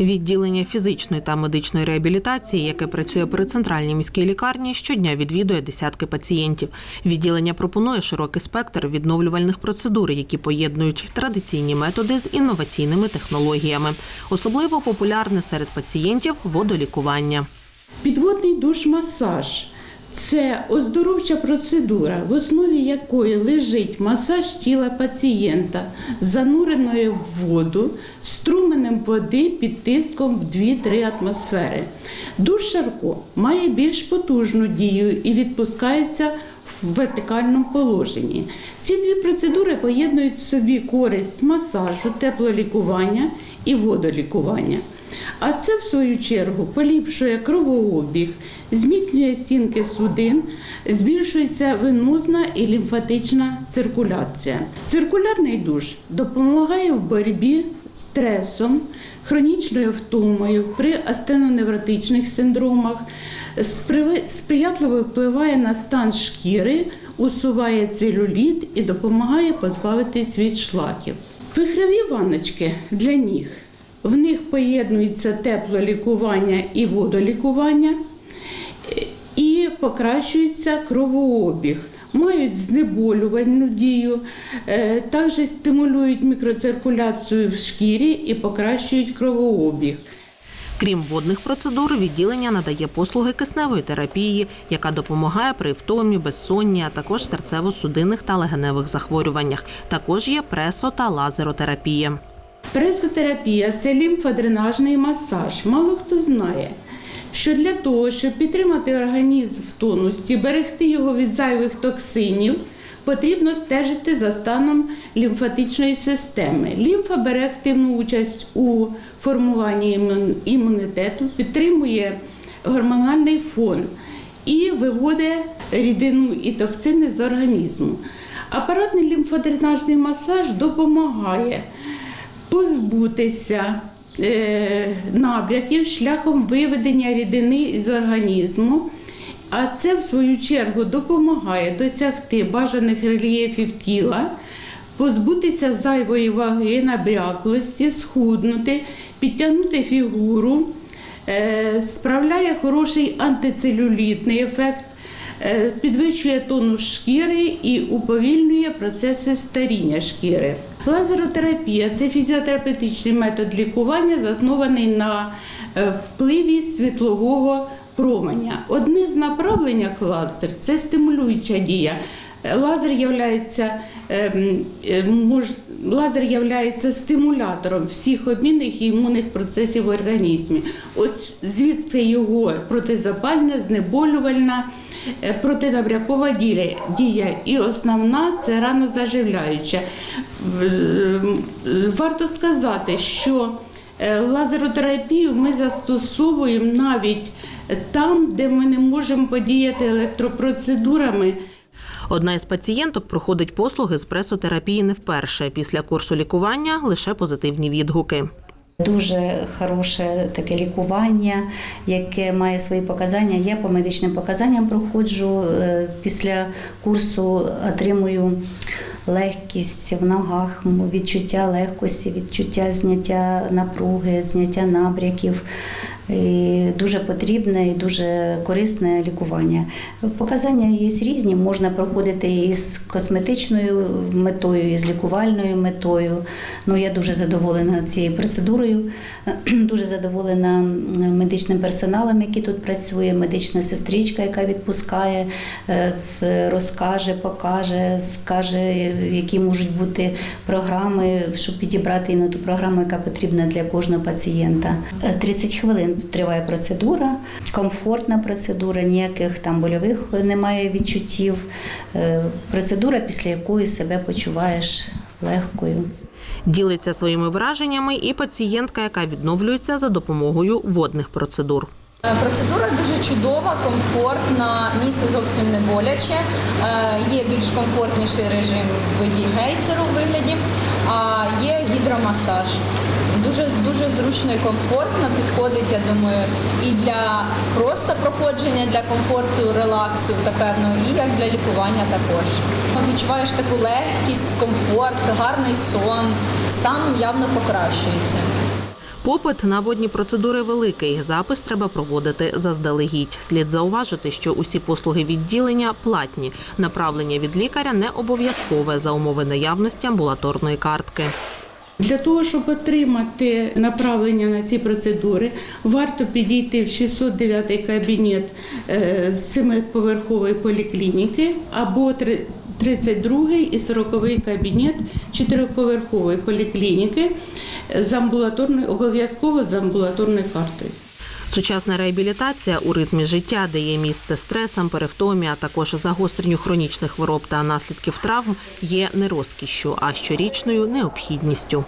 Відділення фізичної та медичної реабілітації, яке працює при центральній міській лікарні, щодня відвідує десятки пацієнтів. Відділення пропонує широкий спектр відновлювальних процедур, які поєднують традиційні методи з інноваційними технологіями. Особливо популярне серед пацієнтів водолікування. Підводний душ-масаж це оздоровча процедура, в основі якої лежить масаж тіла пацієнта, зануреної в воду струменем води під тиском в 2-3 атмосфери. Душ Шарко має більш потужну дію і відпускається в вертикальному положенні. Ці дві процедури поєднують в собі користь масажу, теплолікування і водолікування. А це, в свою чергу, поліпшує кровообіг, зміцнює стінки судин, збільшується венозна і лімфатична циркуляція. Циркулярний душ допомагає в боротьбі з стресом, хронічною втомою при астеноневротичних синдромах, сприятливо впливає на стан шкіри, усуває целюліт і допомагає позбавитись від шлаків. Вихрові ванночки для ніг. В них поєднується теплолікування і водолікування і покращується кровообіг. Мають знеболювальну дію, е, також стимулюють мікроциркуляцію в шкірі і покращують кровообіг. Крім водних процедур, відділення надає послуги кисневої терапії, яка допомагає при втомі, безсонні, а також серцево-судинних та легеневих захворюваннях. Також є пресо та лазеротерапія. Пресотерапія це лімфодренажний масаж. Мало хто знає, що для того, щоб підтримати організм в тонусі, берегти його від зайвих токсинів, потрібно стежити за станом лімфатичної системи. Лімфа бере активну участь у формуванні імунітету, підтримує гормональний фон і виводить рідину і токсини з організму. Апаратний лімфодренажний масаж допомагає позбутися е, набряків шляхом виведення рідини з організму. А це, в свою чергу, допомагає досягти бажаних рельєфів тіла, позбутися зайвої ваги, набряклості, схуднути, підтягнути фігуру, е, справляє хороший антицелюлітний ефект, е, підвищує тонус шкіри і уповільнює процеси старіння шкіри. Лазеротерапія це фізіотерапевтичний метод лікування, заснований на е, впливі світлового променя. Одне з направлень лазер це стимулююча дія. Е, Лазер являється, ем, е, лазер являється стимулятором всіх обмінних і імунних процесів в організмі. От звідси його протизапальна, знеболювальна, протинабрякова дія. І основна це ранозаживляюча. Е, Варто сказати, що е, лазеротерапію ми застосовуємо навіть там, де ми не можемо подіяти електропроцедурами. Одна із пацієнток проходить послуги з пресотерапії не вперше. Після курсу лікування лише позитивні відгуки. Дуже хороше таке лікування, яке має свої показання. Я по медичним показанням проходжу. е, Після курсу отримую легкість в ногах, відчуття легкості, відчуття зняття напруги, зняття набряків. І дуже потрібне і дуже корисне лікування. Показання є різні, можна проходити і з косметичною метою, і з лікувальною метою. Ну, я дуже задоволена цією процедурою, дуже задоволена медичним персоналом, який тут працює, медична сестричка, яка відпускає, е, розкаже, покаже, скаже, які можуть бути програми, щоб підібрати іменно ту програму, яка потрібна для кожного пацієнта. Е, 30 хвилин триває процедура, комфортна процедура, ніяких там больових немає відчуттів. Е, Процедура, після якої себе почуваєш легкою. Ділиться своїми враженнями і пацієнтка, яка відновлюється за допомогою водних процедур. Е, Процедура дуже чудова, комфортна, ні, це зовсім не боляче. Е, Є більш комфортніший режим в виді гейсеру в вигляді, а є гідромасаж. Дуже дуже зручно і комфортно підходить, я думаю, і для просто проходження для комфорту, релаксу та певно, і як для лікування також. Відчуваєш таку легкість, комфорт, гарний сон, стан явно покращується. Попит на водні процедури великий. Запис треба проводити заздалегідь. Слід зауважити, що усі послуги відділення платні. Направлення від лікаря не обов'язкове за умови наявності амбулаторної картки. Для того, щоб отримати направлення на ці процедури, варто підійти в 609 кабінет семиповерхової поліклініки або три- 32 і 40 кабінет чотириповерхової поліклініки з амбулаторною, обов'язково з амбулаторною картою. Сучасна реабілітація у ритмі життя дає місце стресам, перевтомі, а також загостренню хронічних хвороб та наслідків травм є не розкішшю, а щорічною необхідністю.